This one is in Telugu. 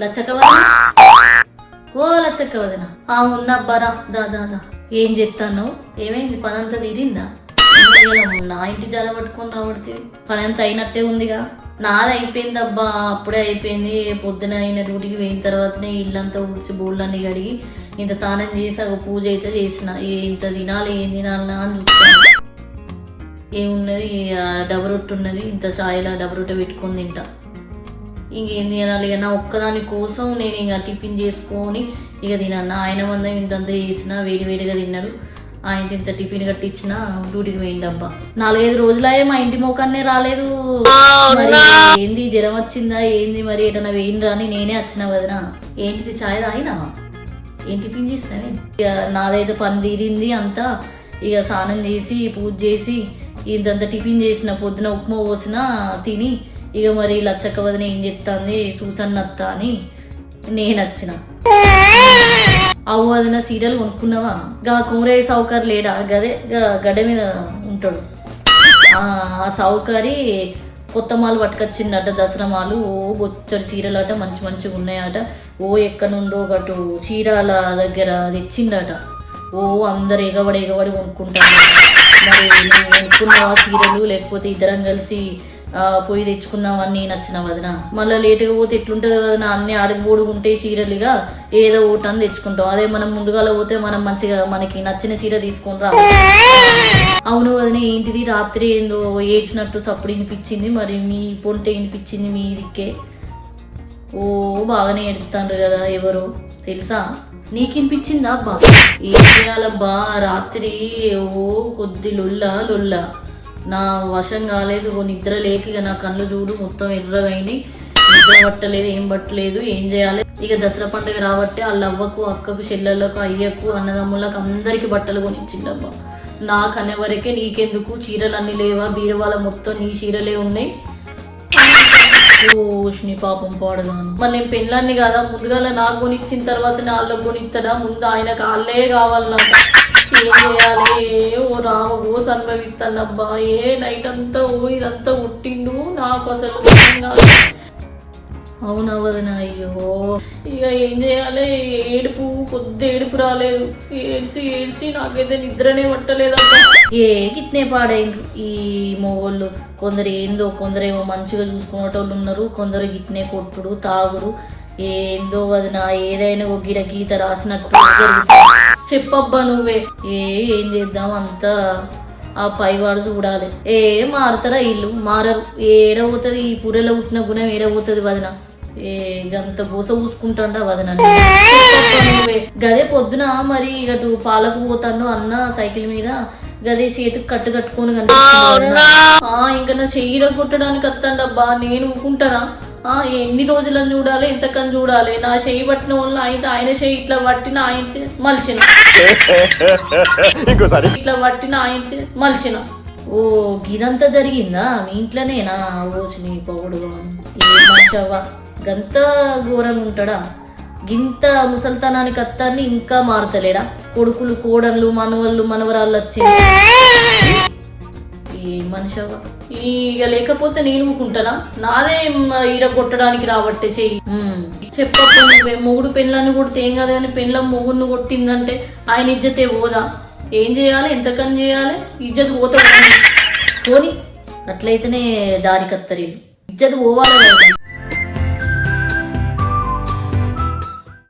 లచ్చక్క ఓ లచ్చక్క వదిన ఆ ఉన్నబ్బారా దా దా దా. ఏం చెప్తాను ఏమైంది? పని అంతా తీరిందా నా ఇంటి జల పట్టుకొని రాబడితే పని అంతా అయినట్టే ఉందిగా. నాది అయిపోయింది అబ్బా అప్పుడే అయిపోయింది. పొద్దున అయిన డ్యూటీకి పోయిన తర్వాతనే ఇల్లంతా ఊడ్చి బోళ్ళన్నీ కడిగి ఇంత తానం చేసి ఒక పూజ అయితే చేసిన. ఇంత తినాలి ఏం తినాలనా అని చూస్తాను ఏమున్నది? ఆ డబర్ రొట్టె ఉన్నది ఇంత ఛాయలా డబర్ రొట్టె పెట్టుకొని తింటా. ఇంకేం తినాలి ఇక నా ఒక్కదాని కోసం నేను ఇక టిఫిన్ చేసుకొని ఇక తినన్నా. ఆయన మందం ఇంతంత చేసిన వేడి వేడిగా తిన్నాడు. ఆయన ఇంత టిఫిన్ కట్టించిన డ్యూటీకి పోయిండు అబ్బా నాలుగైదు రోజులే మా ఇంటి మొక్కనే రాలేదు. ఏంది? జ్వరం వచ్చిందా? ఏంది మరి? ఎటన్నా వేయినరా అని నేనే వచ్చిన వదిన. ఏంటిది? ఛాయ్ తాగినావా ఏం టిఫిన్ చేసినావే ఇక నాదైతే పని తీరింది అంతా. ఇక స్నానం చేసి పూజ చేసి ఇంతంత టిఫిన్ చేసిన పొద్దున ఉప్మా పోసిన తిని ఇక మరి లచ్చక్క వదిన ఏం చెప్తాంది? సూసన్నత్త అని నేను వచ్చిన అవు వదిన సీరియల్ కొనుక్కున్నావా? గా కూరయ్య సౌకర్ లేడా? గదే గడ్డ మీద ఉంటాడు. ఆ సౌకరి కొత్త మాలు పట్టుకొచ్చిండట దసరా మాలు. ఓ బొచ్చడు చీరలు అట మంచి మంచిగా ఉన్నాయట. ఓ ఎక్కడ నుండో ఒకటి చీరాల దగ్గర తెచ్చిండట. ఓ అందరు ఎగబడి ఎగబడి కొనుక్కుంటాను మరి నువ్వు కొనుక్కున్నావా చీరలు లేకపోతే ఇద్దరం కలిసి పోయి తెచ్చుకుందామని నచ్చిన వదిన. మళ్ళీ లేటుగా పోతే ఎట్లుంటుంది వదిన అన్ని అడుగుబోడు ఉంటే చీరలుగా ఏదో ఒకటి అని తెచ్చుకుంటాం. అదే మనం ముందుగా పోతే మనం మంచిగా మనకి నచ్చిన చీర తీసుకొని రా అవును వదిన ఏంటిది? రాత్రి ఏందో ఏడ్చినట్టు సప్పుడు వినిపించింది. మరి మీ పొంటే వినిపించింది మీ దిక్కే. ఓ బాగానే ఎడుతాండ్రు కదా ఎవరు. తెలుసా? నీకు అబ్బా? ఏం చేయాలబ్బా? రాత్రి ఓ కొద్ది లొల్ల లొల్ల. నా వశం కాలేదు ఓ నిద్ర లేక ఇక నా కళ్ళు చూడు మొత్తం ఎర్రగైనాయి. నిద్ర పట్టలేదు ఏం పట్టలేదు ఏం చేయాలి? ఇక దసరా పండుగ రాబట్టే వాళ్ళ అవ్వకు అక్కకు చెల్లెళ్ళకు అయ్యకు అన్నదమ్ములకు అందరికి బట్టలు కొనిచ్చిండబ్బా. నాకు అనేవరకే నీకెందుకు? చీరలు లేవా? బీరవాళ్ళ మొత్తం నీ చీరలే ఉన్నాయి. ఓష్ని పాపం పాడదాను. మరి నేను పెళ్ళాన్ని కదా? ముందుగాల నాకు కొనిచ్చిన తర్వాత వాళ్ళకు కొనిస్తాడా ముందు ఆయనకు వాళ్ళే కావాలన్నా ఏం చేయాలి? ఓ రామ ఓ అనుభవిస్తానబ్బా ఏ నైట్ అంతా ఓ ఇదంతా ఉట్టిండు నాకు అసలు కాదు. అవునా వదిన అయ్యో. ఇక ఏం చేయాలి? ఏడుపు కొద్ది ఏడుపు రాలేదు. ఏడ్చి ఏడ్చి నాకైతే నిద్రనే పట్టలేదు ఏ గిట్నే పాడైండ్రు ఈ మొగోళ్ళు. కొందరు ఏందో కొందరేమో మంచిగా చూసుకునేటోళ్ళు ఉన్నారు. కొందరు గిట్నే కొట్టుడు తాగుడు. ఏందో వదిన ఏదైనా ఒక గిడ గీత రాసినట్టు చెప్పబ్బా నువ్వే. ఏ ఏం చేద్దాం అంతా? ఆ పైవాడు చూడాలి. ఏ మారుతారా ఇల్లు? మారరు. ఏడవుతుంది ఈ పుర్రెలో పుట్టిన గుణం ఏడవుతుంది వదిన? ఏ గంత పూస పూసుకుంటాండ వదిన నువ్వే. గదే పొద్దున మరి ఇటు పాలకు పోతాను అన్న సైకిల్ మీద గదే చేతికి కట్టు కట్టుకొని కనిపిస్తుంది ఇంకా నా చెయ్యిర కొట్టడానికి వస్తాడబ్బా నేను ఊకుంటానా? ఆ ఎన్ని రోజులని చూడాలి ఎంతకని చూడాలి? నా చెయ్యి పట్టిన వల్ల ఆయన ఆయన చెయ్యి ఇట్లా పట్టిన ఆయన మలిసిన ఇట్లా పట్టిన ఆయన మలిసిన ఓ గిదంతా జరిగిందా? మీ ఇంట్లోనేనా? ఓ నీ పొగడు ఏ గంత ఘోరంగా ఉంటాడా? గింత ముసల్తనానికి అత్తాన్ని ఇంకా మారుతలేడా? కొడుకులు కోడళ్ళు మనవళ్ళు మనవరాళ్ళు వచ్చి ఏ మనిషవా ఇక లేకపోతే నేను ఊకుంటానా? నాదే ఈర కొట్టడానికి రాబట్టే చెయ్యి. చెప్పండి మొగుడు పెళ్ళాన్ని కొడితే ఏం కాదు కానీ పెళ్ళం మొగుడిని కొట్టిందంటే ఆయన ఇజ్జతే పోదా? ఏం చేయాలి? ఎంతకని చేయాలి? ఇజ్జత్ పోతాడు? పోని. అట్లయితేనే దారి కత్తరి ఇజ్జత్ పోవాలి